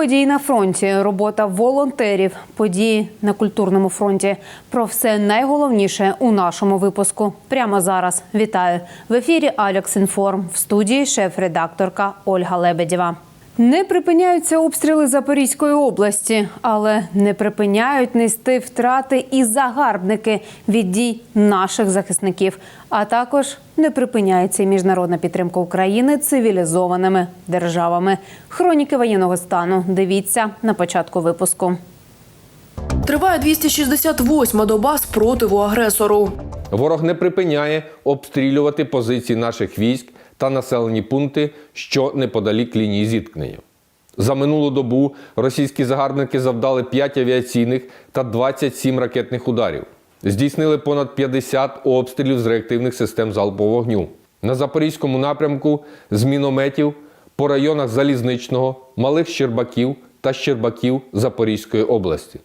Подій на фронті, робота волонтерів, події на культурному фронті. Про все найголовніше у нашому випуску. Прямо зараз вітаю в ефірі Алекс Інформ в студії шеф-редакторка Ольга Лебедєва. Не припиняються обстріли Запорізької області, але не припиняють нести втрати і загарбники від дій наших захисників. А також не припиняється і міжнародна підтримка України цивілізованими державами. Хроніки воєнного стану. Дивіться на початку випуску. Триває 268-ма доба спротиву агресору. Ворог не припиняє обстрілювати позиції наших військ та населені пункти, що неподалік лінії зіткнення. За минулу добу російські загарбники завдали 5 авіаційних та 27 ракетних ударів. Здійснили понад 50 обстрілів з реактивних систем залпового вогню. На запорізькому напрямку з мінометів по районах Залізничного, Малих Щербаків та Щербаків Запорізької області.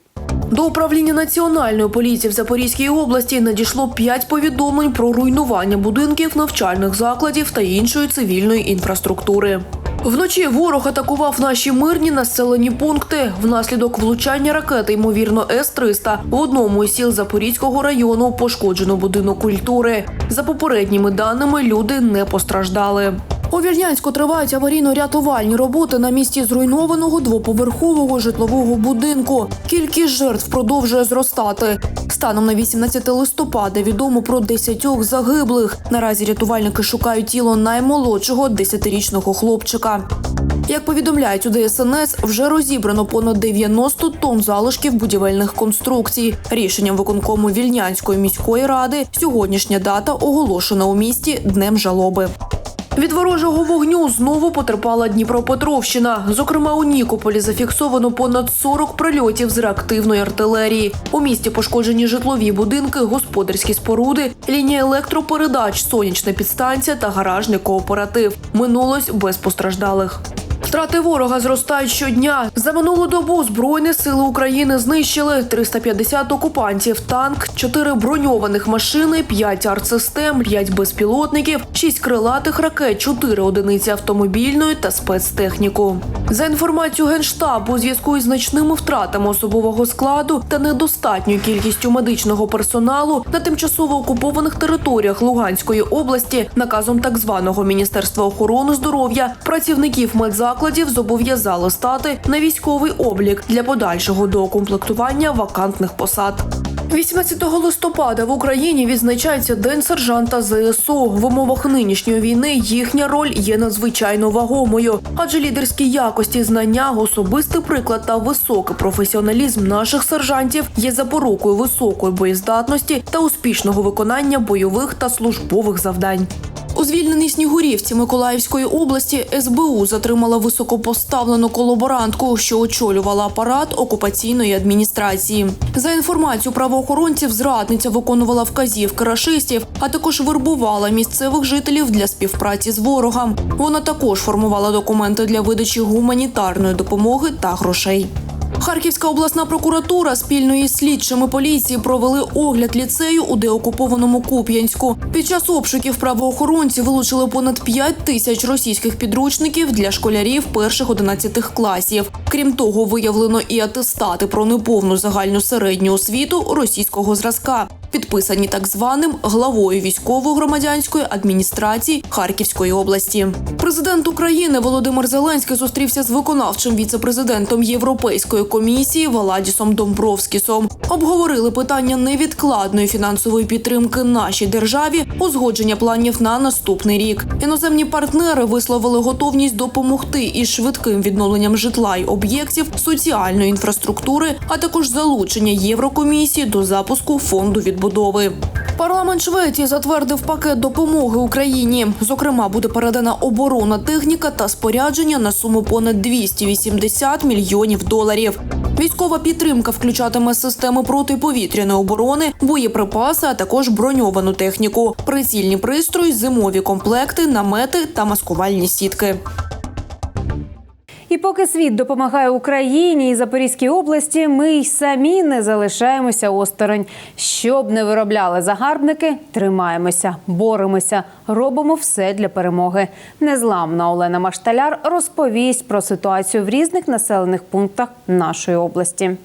До управління національної поліції в Запорізькій області надійшло 5 повідомлень про руйнування будинків, навчальних закладів та іншої цивільної інфраструктури. Вночі ворог атакував наші мирні населені пункти. Внаслідок влучання ракети, ймовірно, С-300, в одному із сіл Запорізького району пошкоджено будинок культури. За попередніми даними, люди не постраждали. У Вільнянську тривають аварійно-рятувальні роботи на місці зруйнованого двоповерхового житлового будинку. Кількість жертв продовжує зростати. Станом на 18 листопада відомо про 10 загиблих. Наразі рятувальники шукають тіло наймолодшого 10-річного хлопчика. Як повідомляють у ДСНС, вже розібрано понад 90 тонн залишків будівельних конструкцій. Рішенням виконкому Вільнянської міської ради сьогоднішня дата оголошена у місті днем жалоби. Від ворожого вогню знову потерпала Дніпропетровщина. Зокрема, у Нікополі зафіксовано понад 40 прильотів з реактивної артилерії. У місті пошкоджені житлові будинки, господарські споруди, лінія електропередач, сонячна підстанція та гаражний кооператив. Минулось без постраждалих. Втрати ворога зростають щодня. За минулу добу Збройні сили України знищили 350 окупантів, танк, 4 броньованих машини, 5 артсистем, 5 безпілотників, 6 крилатих ракет, 4 одиниці автомобільної та спецтехніку. За інформацією Генштабу, у зв'язку із значними втратами особового складу та недостатньою кількістю медичного персоналу на тимчасово окупованих територіях Луганської області наказом так званого Міністерства охорони здоров'я працівників медзакладів зобов'язали стати на військовий облік для подальшого доукомплектування вакантних посад. 18 листопада в Україні відзначається День сержанта ЗСУ. В умовах нинішньої війни їхня роль є надзвичайно вагомою, адже лідерські якості, знання, особистий приклад та високий професіоналізм наших сержантів є запорукою високої боєздатності та успішного виконання бойових та службових завдань. У звільненій Снігурівці Миколаївської області СБУ затримала високопоставлену колаборантку, що очолювала апарат окупаційної адміністрації. За інформацією правоохоронців, зрадниця виконувала вказівки рашистів, а також вербувала місцевих жителів для співпраці з ворогом. Вона також формувала документи для видачі гуманітарної допомоги та грошей. Харківська обласна прокуратура спільно із слідчими поліції провели огляд ліцею у деокупованому Куп'янську. Під час обшуків правоохоронці вилучили понад 5 тисяч російських підручників для школярів перших 11 класів. Крім того, виявлено і атестати про неповну загальну середню освіту російського зразка, підписані так званим главою військово-громадянської адміністрації Харківської області. Президент України Володимир Зеленський зустрівся з виконавчим віцепрезидентом Європейської комісії Валадісом Домбровскісом. Обговорили питання невідкладної фінансової підтримки нашій державі, узгодження планів на наступний рік. Іноземні партнери висловили готовність допомогти із швидким відновленням житла й об'єктів соціальної інфраструктури, а також залучення Єврокомісії до запуску фонду відбудови. Парламент Швеції затвердив пакет допомоги Україні. Зокрема, буде передана оборонна техніка та спорядження на суму понад 280 мільйонів доларів. Військова підтримка включатиме системи протиповітряної оборони, боєприпаси, а також броньовану техніку, прицільні пристрої, зимові комплекти, намети та маскувальні сітки. І поки світ допомагає Україні і Запорізькій області, ми й самі не залишаємося осторонь. Щоб не виробляли загарбники, тримаємося, боремося, робимо все для перемоги. Незламна Олена Машталяр розповість про ситуацію в різних населених пунктах нашої області.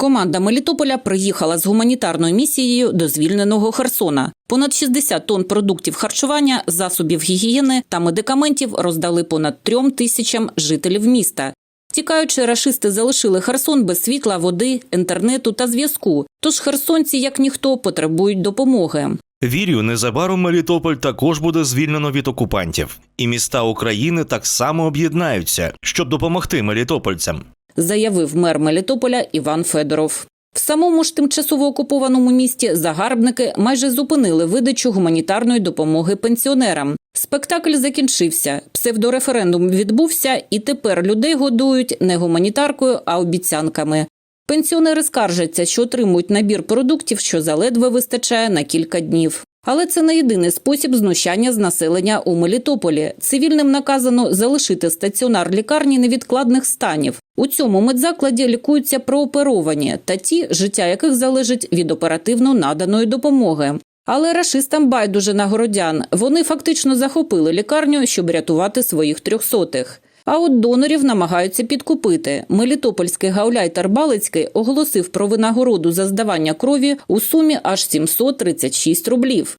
Команда Мелітополя приїхала з гуманітарною місією до звільненого Херсона. Понад 60 тонн продуктів харчування, засобів гігієни та медикаментів роздали понад трьом тисячам жителів міста. Тікаючи, рашисти залишили Херсон без світла, води, інтернету та зв'язку. Тож херсонці, як ніхто, потребують допомоги. Вірю, незабаром Мелітополь також буде звільнено від окупантів, і міста України так само об'єднаються, щоб допомогти мелітопольцям. Заявив мер Мелітополя Іван Федоров. В самому ж тимчасово окупованому місті загарбники майже зупинили видачу гуманітарної допомоги пенсіонерам. Спектакль закінчився, псевдореферендум відбувся, і тепер людей годують не гуманітаркою, а обіцянками. Пенсіонери скаржаться, що отримують набір продуктів, що заледве вистачає на кілька днів. Але це не єдиний спосіб знущання з населення у Мелітополі. Цивільним наказано залишити стаціонар лікарні невідкладних станів. У цьому медзакладі лікуються прооперовані та ті, життя яких залежить від оперативно наданої допомоги. Але рашистам байдуже на городян. Вони фактично захопили лікарню, щоб рятувати своїх трьохсотих. А от донорів намагаються підкупити. Мелітопольський гауляйтер Балицький оголосив про винагороду за здавання крові у сумі аж 736 рублів.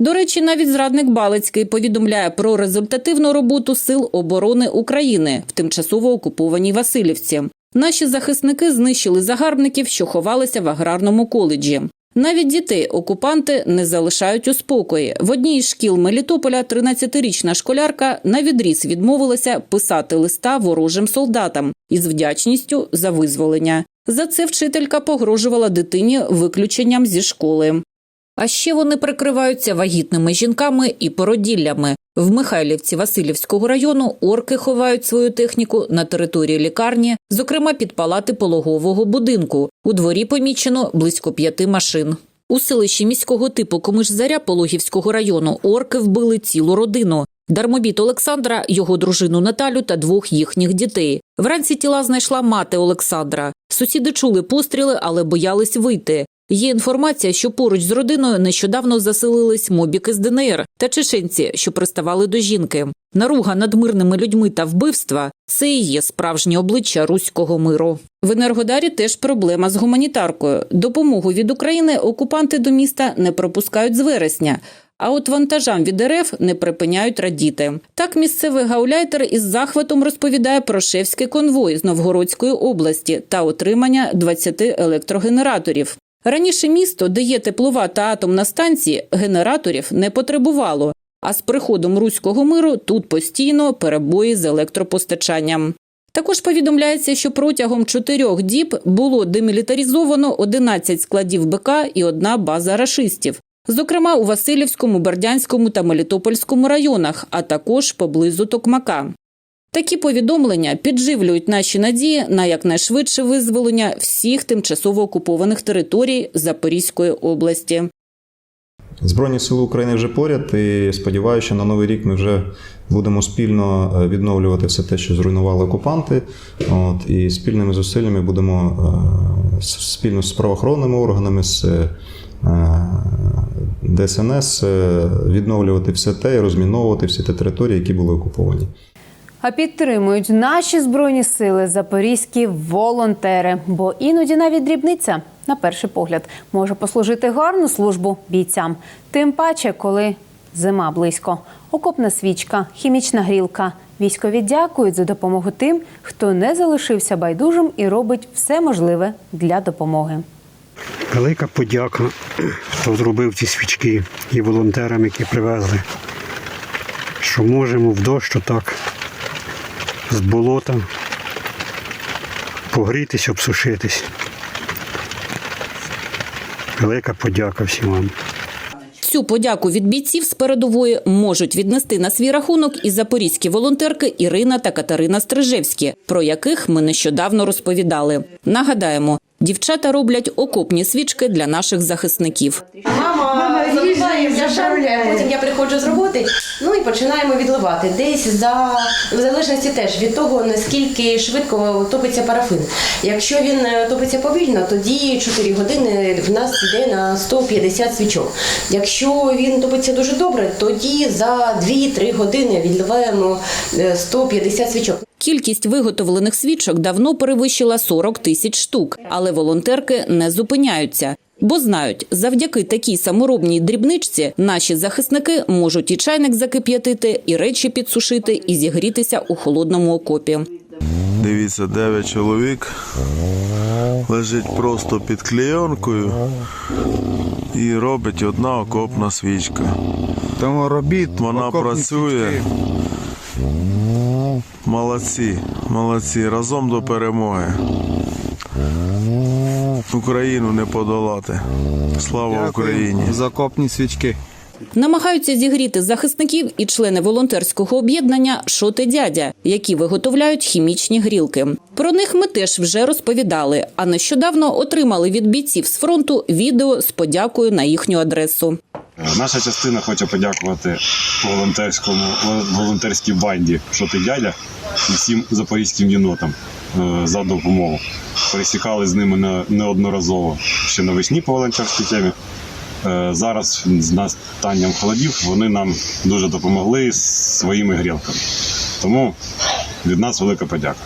До речі, навіть зрадник Балицький повідомляє про результативну роботу Сил оборони України в тимчасово окупованій Васильівці. Наші захисники знищили загарбників, що ховалися в аграрному коледжі. Навіть дітей окупанти не залишають у спокої. В одній із шкіл Мелітополя 13-річна школярка на відріз відмовилася писати листа ворожим солдатам із вдячністю за визволення. За це вчителька погрожувала дитині виключенням зі школи. А ще вони прикриваються вагітними жінками і породіллями. В Михайлівці Васильівського району орки ховають свою техніку на території лікарні, зокрема під палати пологового будинку. У дворі помічено близько п'яти машин. У селищі міського типу Комиш-Заря Пологівського району орки вбили цілу родину. Дармобіт Олександра, його дружину Наталю та двох їхніх дітей. Вранці тіла знайшла мати Олександра. Сусіди чули постріли, але боялись вийти. Є інформація, що поруч з родиною нещодавно заселились мобіки з ДНР та чеченці, що приставали до жінки. Наруга над мирними людьми та вбивства це і є справжнє обличчя руського миру. В Енергодарі теж проблема з гуманітаркою. Допомогу від України окупанти до міста не пропускають з вересня. А от вантажам від РФ не припиняють радіти. Так місцевий гауляйтер із захватом розповідає про шефський конвой з Новгородської області та отримання 20 електрогенераторів. Раніше місто, де є теплова та атомна станції, генераторів не потребувало. А з приходом руського миру тут постійно перебої з електропостачанням. Також повідомляється, що протягом чотирьох діб було демілітаризовано 11 складів БК і одна база рашистів, зокрема у Васильівському, Бердянському та Мелітопольському районах, а також поблизу Токмака. Такі повідомлення підживлюють наші надії на якнайшвидше визволення всіх тимчасово окупованих територій Запорізької області. Збройні сили України вже поряд, і сподіваюся, що на новий рік ми вже будемо спільно е, відновлювати все те, що зруйнували окупанти. От, і спільними зусиллями будемо е, спільно з правоохоронними органами, з е, ДСНС відновлювати все те і розміновувати всі ті території, які були окуповані. А підтримують наші збройні сили запорізькі волонтери, бо іноді навіть дрібниця, на перший погляд, може послужити гарну службу бійцям. Тим паче, коли зима близько. Окопна свічка, хімічна грілка. Військові дякують за допомогу тим, хто не залишився байдужим і робить все можливе для допомоги. Велика подяка, хто зробив ці свічки і волонтерам, які привезли. Що можемо в дощ так з болота погрітись, обсушитись. Велика подяка всім вам. Цю подяку від бійців з передової можуть віднести на свій рахунок і запорізькі волонтерки Ірина та Катерина Стрижевські, про яких ми нещодавно розповідали. Нагадаємо, дівчата роблять окопні свічки для наших захисників. Мама я потім я приходжу з роботи, ну і починаємо відливати. Десь за в залежності теж від того, наскільки швидко топиться парафин. Якщо він е, топиться повільно, тоді 4 години в нас йде на 150 свічок. Якщо він топиться дуже добре, тоді за 2-3 години відливаємо е, 150 свічок. Кількість виготовлених свічок давно перевищила 40 тисяч штук, але волонтерки не зупиняються. Бо знають, завдяки такій саморобній дрібничці наші захисники можуть і чайник закип'ятити, і речі підсушити, і зігрітися у холодному окопі. Дивіться, дев'ять чоловік лежить просто під клейонкою і робить одна окопна свічка. Тому робіть Вона окопні працює. свічки. Молодці, молодці, разом до перемоги. Україну не подолати. Слава Дякую Україні! За окопні свічки. Намагаються зігріти захисників і члени волонтерського об'єднання Шоти дядя, які виготовляють хімічні грілки. Про них ми теж вже розповідали. А нещодавно отримали від бійців з фронту відео з подякою на їхню адресу. Наша частина хоче подякувати волонтерському волонтерській банді «Що ти дядя» і всім запорізьким єнотам е, за допомогу. Пересікали з ними неодноразово ще навесні по волонтерській темі. Е, Зараз з настанням холодів вони нам дуже допомогли своїми грілками. Тому від нас велика подяка.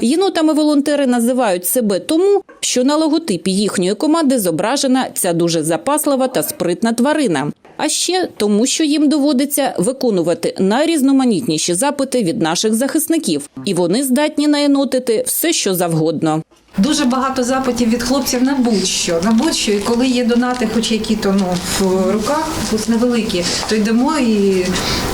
Єнотами волонтери називають себе тому, що на логотипі їхньої команди зображена ця дуже запаслива та спритна тварина. А ще тому, що їм доводиться виконувати найрізноманітніші запити від наших захисників, і вони здатні наєнотити все, що завгодно. Дуже багато запитів від хлопців на будь-що. На будь-що, і коли є донати, хоч які то ну, в руках, хоч невеликі, то йдемо і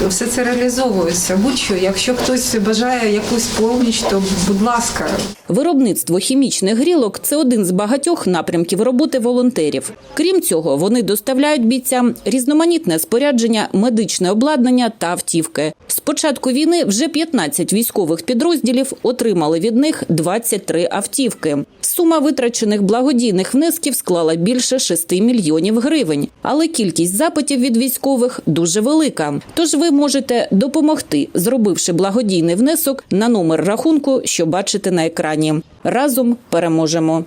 все це реалізовується. Будь-що, якщо хтось бажає якусь поміч, то будь ласка, Виробництво хімічних грілок це один з багатьох напрямків роботи волонтерів. Крім цього, вони доставляють бійцям різноманітне спорядження, медичне обладнання та автівки. З початку війни вже 15 військових підрозділів отримали від них 23 автівки. Сума витрачених благодійних внесків склала більше 6 мільйонів гривень, але кількість запитів від військових дуже велика. Тож ви можете допомогти, зробивши благодійний внесок на номер рахунку, що бачите на екрані. Разом переможемо.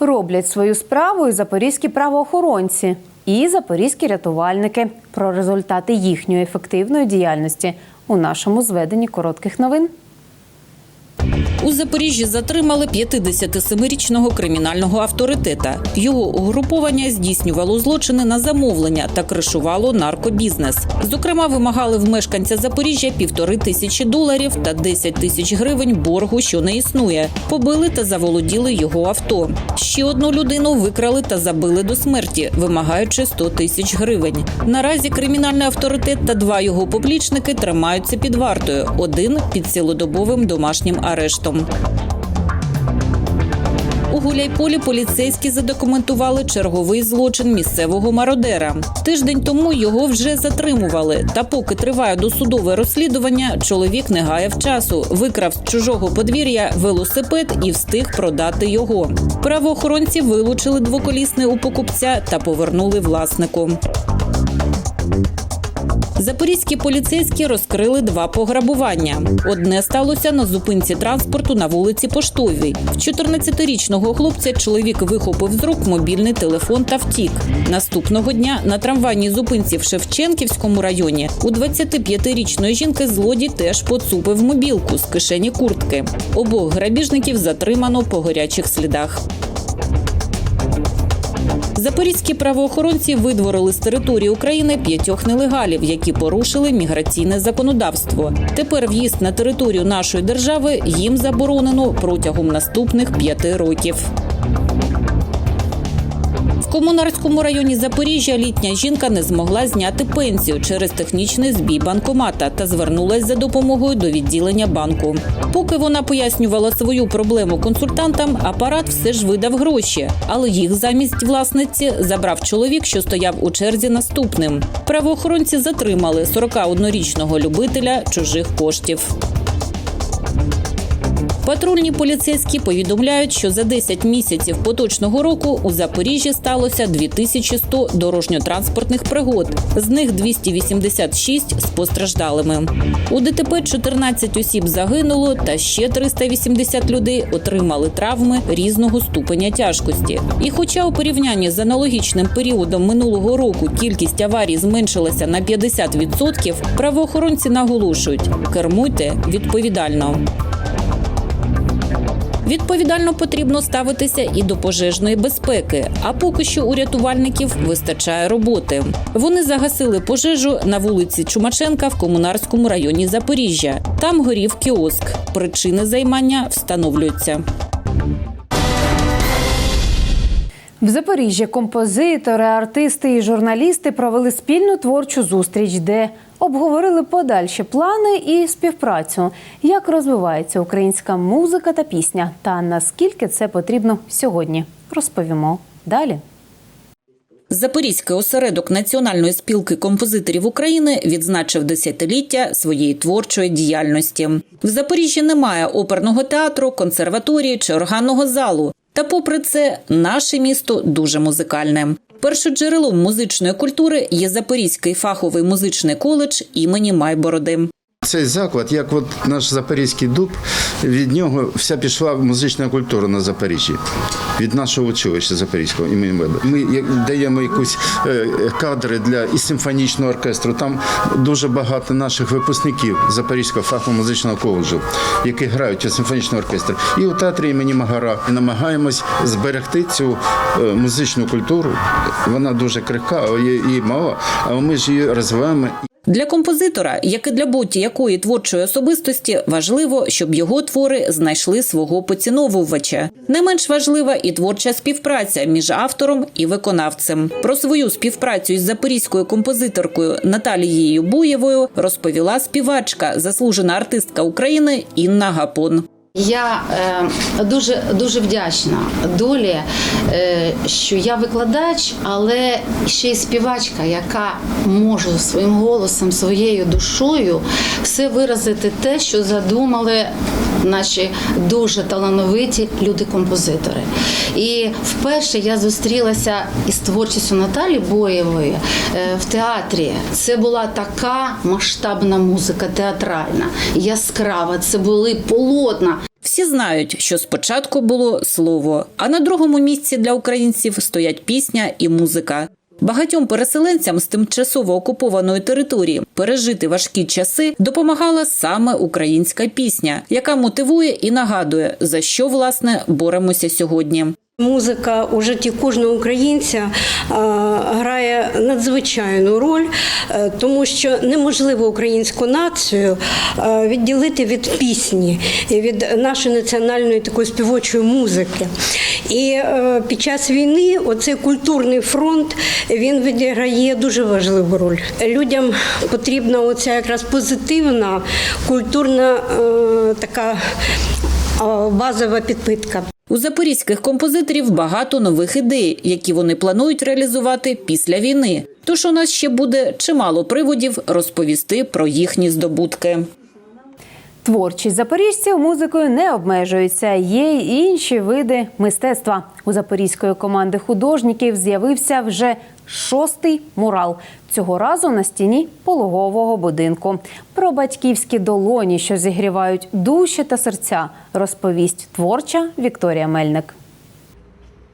Роблять свою справу і запорізькі правоохоронці, і запорізькі рятувальники. Про результати їхньої ефективної діяльності у нашому зведенні коротких новин. У Запоріжжі затримали 57-річного кримінального авторитета. Його угруповання здійснювало злочини на замовлення та кришувало наркобізнес. Зокрема, вимагали в мешканця Запоріжжя півтори тисячі доларів та 10 тисяч гривень боргу, що не існує. Побили та заволоділи його авто. Ще одну людину викрали та забили до смерті, вимагаючи 100 тисяч гривень. Наразі кримінальний авторитет та два його поплічники тримаються під вартою. Один під цілодобовим домашнім арештом. У Гуляйполі поліцейські задокументували черговий злочин місцевого мародера. Тиждень тому його вже затримували. Та поки триває досудове розслідування, чоловік не гаяв часу, викрав з чужого подвір'я велосипед і встиг продати його. Правоохоронці вилучили двоколісне у покупця та повернули власнику. Запорізькі поліцейські розкрили два пограбування. Одне сталося на зупинці транспорту на вулиці Поштовій. В 14-річного хлопця чоловік вихопив з рук мобільний телефон та втік. Наступного дня на трамвайній зупинці в Шевченківському районі у 25-річної жінки злодій теж поцупив мобілку з кишені куртки. Обох грабіжників затримано по горячих слідах. Запорізькі правоохоронці видворили з території України п'ятьох нелегалів, які порушили міграційне законодавство. Тепер в'їзд на територію нашої держави їм заборонено протягом наступних п'яти років. В комунарському районі Запоріжжя літня жінка не змогла зняти пенсію через технічний збій банкомата та звернулась за допомогою до відділення банку. Поки вона пояснювала свою проблему консультантам, апарат все ж видав гроші, але їх замість власниці забрав чоловік, що стояв у черзі наступним. Правоохоронці затримали 41-річного любителя чужих коштів. Патрульні поліцейські повідомляють, що за 10 місяців поточного року у Запоріжжі сталося 2100 дорожньо-транспортних пригод, з них 286 з постраждалими. У ДТП 14 осіб загинуло, та ще 380 людей отримали травми різного ступеня тяжкості. І хоча у порівнянні з аналогічним періодом минулого року кількість аварій зменшилася на 50%, правоохоронці наголошують: кермуйте відповідально. Відповідально потрібно ставитися і до пожежної безпеки. А поки що у рятувальників вистачає роботи. Вони загасили пожежу на вулиці Чумаченка в комунарському районі Запоріжжя. Там горів кіоск. Причини займання встановлюються. В Запоріжжі композитори, артисти і журналісти провели спільну творчу зустріч, де обговорили подальші плани і співпрацю, як розвивається українська музика та пісня, та наскільки це потрібно сьогодні. Розповімо далі. Запорізький осередок Національної спілки композиторів України відзначив десятиліття своєї творчої діяльності. В Запоріжжі немає оперного театру, консерваторії чи органного залу. Та, попри це, наше місто дуже музикальне. Першоджерелом музичної культури є Запорізький фаховий музичний коледж імені Майбороди. Цей заклад, як от наш запорізький дуб, від нього вся пішла музична культура на Запоріжжі. Від нашого училища Запорізького імені Меда. Ми даємо якусь е, кадри для і симфонічного оркестру. Там дуже багато наших випускників Запорізького фахового музичного коледжу, які грають у симфонічному оркестрі. І у театрі імені Магара І намагаємось зберегти цю е, музичну культуру. Вона дуже крихка, є мало, але ми ж її розвиваємо Для композитора, як і для будь-якої творчої особистості, важливо, щоб його твори знайшли свого поціновувача. Не менш важлива і творча співпраця між автором і виконавцем. Про свою співпрацю із запорізькою композиторкою Наталією Буєвою розповіла співачка, заслужена артистка України Інна Гапон. Я е, дуже дуже вдячна долі, е, що я викладач, але ще й співачка, яка може своїм голосом, своєю душою все виразити те, що задумали наші дуже талановиті люди-композитори. І вперше я зустрілася із творчістю Наталі Боєвої е, в театрі. Це була така масштабна музика театральна, яскрава. Це були полотна. Всі знають, що спочатку було слово, а на другому місці для українців стоять пісня і музика. Багатьом переселенцям з тимчасово окупованої території пережити важкі часи допомагала саме українська пісня, яка мотивує і нагадує, за що власне боремося сьогодні. Музика у житті кожного українця е, грає надзвичайну роль, е, тому що неможливо українську націю е, відділити від пісні, від нашої національної такої співочої музики. І під час війни оцей культурний фронт він відіграє дуже важливу роль. Людям потрібна оця якраз позитивна культурна така базова підпитка. У запорізьких композиторів багато нових ідей, які вони планують реалізувати після війни. Тож у нас ще буде чимало приводів розповісти про їхні здобутки. Творчість запоріжців музикою не обмежується. Є й інші види мистецтва. У запорізької команди художників з'явився вже шостий мурал. Цього разу на стіні пологового будинку. Про батьківські долоні, що зігрівають душі та серця, розповість творча Вікторія Мельник.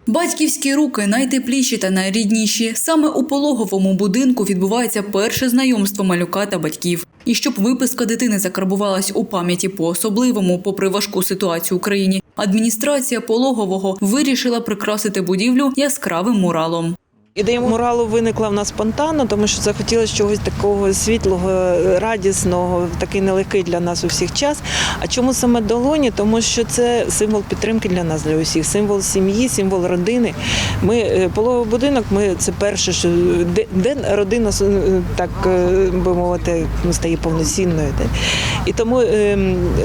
Батьківські руки найтепліші та найрідніші. Саме у пологовому будинку відбувається перше знайомство малюка та батьків. І щоб виписка дитини закарбувалась у пам'яті по-особливому, попри важку ситуацію в Україні, адміністрація пологового вирішила прикрасити будівлю яскравим муралом. Ідея муралу виникла в нас спонтанно, тому що захотілося чогось такого світлого, радісного, такий нелегкий для нас у всіх час. А чому саме долоні? Тому що це символ підтримки для нас, для усіх, символ сім'ї, символ родини. Ми е, пологовий будинок, ми це перше, що де, де родина е, так е, би мовити стає повноцінною. І тому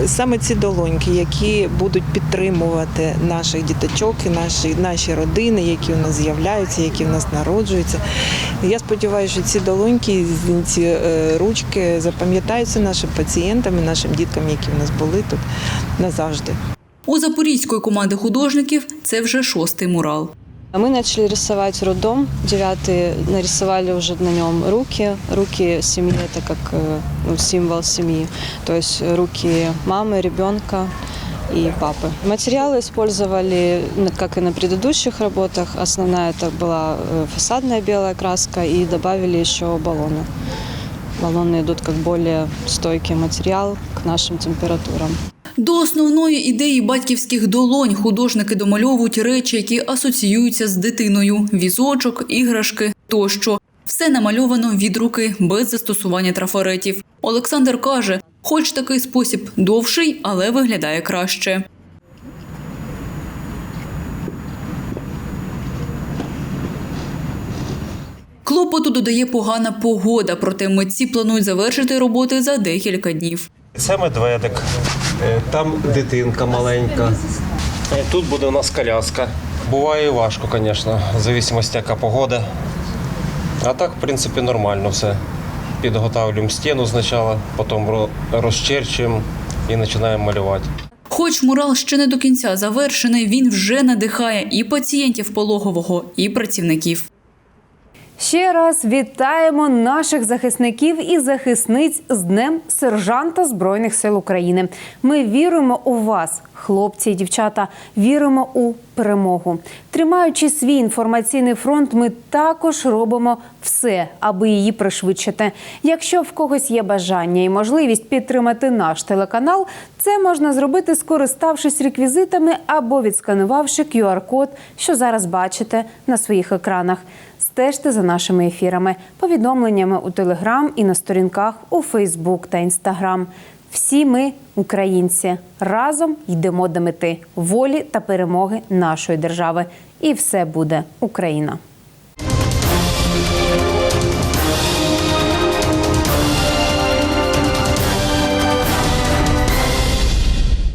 саме ці долоньки, які будуть підтримувати наших діточок, наші, наші родини, які у нас з'являються, які в нас народжуються. Я сподіваюся, що ці долоньки, ці е, ручки запам'ятаються нашим пацієнтам і нашим діткам, які в нас були тут назавжди. У запорізької команди художників це вже шостий мурал. Мы начали рисовать роддом, девятый, нарисовали уже на нем руки. Руки семьи – это как э, ну, символ семьи, то есть руки мамы, ребенка и папы. Материалы использовали, ну, как и на предыдущих работах. Основная это была э, фасадная белая краска и добавили еще баллоны. Баллоны идут как более стойкий материал к нашим температурам. До основної ідеї батьківських долонь художники домальовують речі, які асоціюються з дитиною: візочок, іграшки тощо. Все намальовано від руки без застосування трафаретів. Олександр каже, хоч такий спосіб довший, але виглядає краще. Клопоту додає погана погода, проте митці планують завершити роботи за декілька днів. Це медведик, е, там дитинка маленька. Е, Тут буде у нас коляска. Буває важко, звісно, в залежності, яка погода. А так, в принципі, нормально все. Підготовлюємо стіну спочатку, потім розчерчуємо і починаємо малювати. Хоч мурал ще не до кінця завершений, він вже надихає і пацієнтів пологового, і працівників. Ще раз вітаємо наших захисників і захисниць з Днем сержанта Збройних сил України. Ми віруємо у вас, хлопці і дівчата. Віримо у перемогу. Тримаючи свій інформаційний фронт, ми також робимо все, аби її пришвидшити. Якщо в когось є бажання і можливість підтримати наш телеканал, це можна зробити, скориставшись реквізитами або відсканувавши QR-код, що зараз бачите на своїх екранах. Стежте за нашими ефірами, повідомленнями у Телеграм і на сторінках у Фейсбук та Інстаграм. Всі ми, українці, разом йдемо до мети волі та перемоги нашої держави. І все буде Україна.